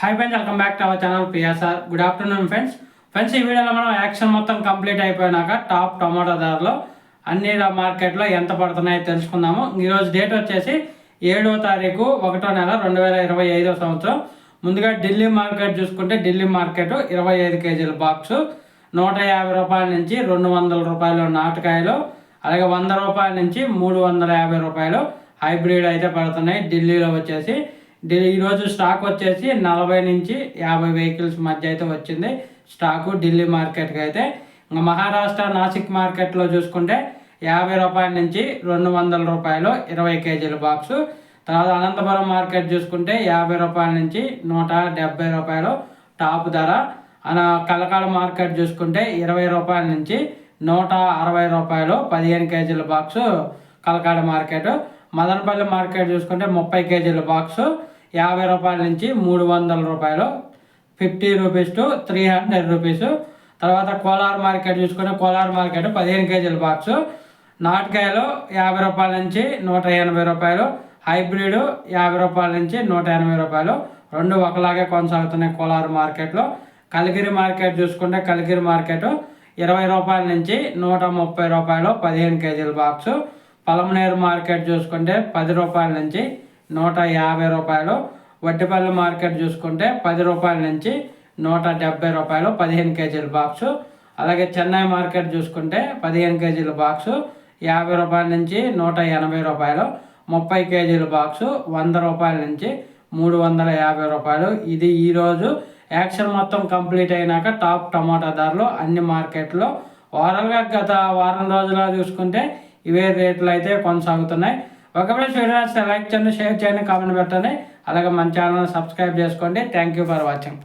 Hi friends welcome back to our channel PSR good afternoon friends friends ఈ వీడియోలో మనం action మొత్తం complete అయిపోయినాక టాప్ టొమాటో ధరలు అన్ని మార్కెట్లో ఎంత పడుతున్నాయో తెలుసుకుందాము. ఈరోజు డేట్ వచ్చేసి ఏడవ తారీఖు ఒకటో నెల రెండు వేల ఇరవై ఐదో సంవత్సరం. ముందుగా ఢిల్లీ మార్కెట్ చూసుకుంటే ఢిల్లీ మార్కెట్ ఇరవై ఐదు కేజీల బాక్సు నూట యాభై రూపాయల నుంచి రెండు వందల రూపాయలు నాటకాయలు అలాగే వంద రూపాయల నుంచి మూడు వందల యాభై రూపాయలు హైబ్రిడ్ అయితే పడుతున్నాయి. ఢిల్లీలో వచ్చేసి ఈరోజు స్టాక్ వచ్చేసి నలభై నుంచి యాభై వెహికల్స్ మధ్య అయితే వచ్చింది. స్టాకు ఢిల్లీ మార్కెట్కి అయితే. ఇంకా మహారాష్ట్ర నాసిక్ మార్కెట్లో చూసుకుంటే యాభై రూపాయల నుంచి రెండు వందల రూపాయలు ఇరవై కేజీల బాక్సు. తర్వాత అనంతపురం మార్కెట్ చూసుకుంటే యాభై రూపాయల నుంచి నూట డెబ్బై రూపాయలు టాప్ ధర. అన కలకాడ మార్కెట్ చూసుకుంటే ఇరవై రూపాయల నుంచి నూట అరవై రూపాయలు పదిహేను కేజీల box Kalakada market. Madanapalle market చూసుకుంటే ముప్పై కేజీల బాక్సు యాభై రూపాయల నుంచి మూడు వందల రూపాయలు. Fifty rupees to three hundred rupees. తర్వాత కోలార్ మార్కెట్ చూసుకుంటే కోలార్ మార్కెట్ పదిహేను కేజీల బాక్సు. నాటుకాయలు యాభై రూపాయల నుంచి నూట ఎనభై రూపాయలు. హైబ్రిడ్ యాభై రూపాయల నుంచి నూట ఎనభై రూపాయలు. రెండు ఒకలాగే కొనసాగుతున్నాయి కోలార్ మార్కెట్లో. కలిగిరి మార్కెట్ చూసుకుంటే కలిగిరి మార్కెట్ ఇరవై రూపాయల నుంచి నూట ముప్పై రూపాయలు పదిహేను కేజీల బాక్సు. పలమనేరు మార్కెట్ చూసుకుంటే పది రూపాయల నుంచి నూట యాభై రూపాయలు. వడ్డిపల్లి మార్కెట్ చూసుకుంటే పది రూపాయల నుంచి నూట డెబ్బై రూపాయలు పదిహేను కేజీల బాక్సు. అలాగే చెన్నై మార్కెట్ చూసుకుంటే పదిహేను కేజీల బాక్సు యాభై రూపాయల నుంచి నూట ఎనభై రూపాయలు ముప్పై కేజీల బాక్సు వంద రూపాయల నుంచి మూడు వందల యాభై రూపాయలు. ఇది ఈరోజు యాక్షన్ మొత్తం కంప్లీట్ అయినాక టాప్ టమాటా ధరలు అన్ని మార్కెట్లో. ఓవరాల్గా గత వారం రోజులా చూసుకుంటే ఇవే రేట్లు అయితే కొనసాగుతున్నాయి. ఒకవేళ వీడియో లైక్ చేయండి షేర్ చేయండి కామెంట్ పెట్టండి. అలాగే మన ఛానల్ సబ్స్క్రైబ్ చేసుకోండి. Thank you for watching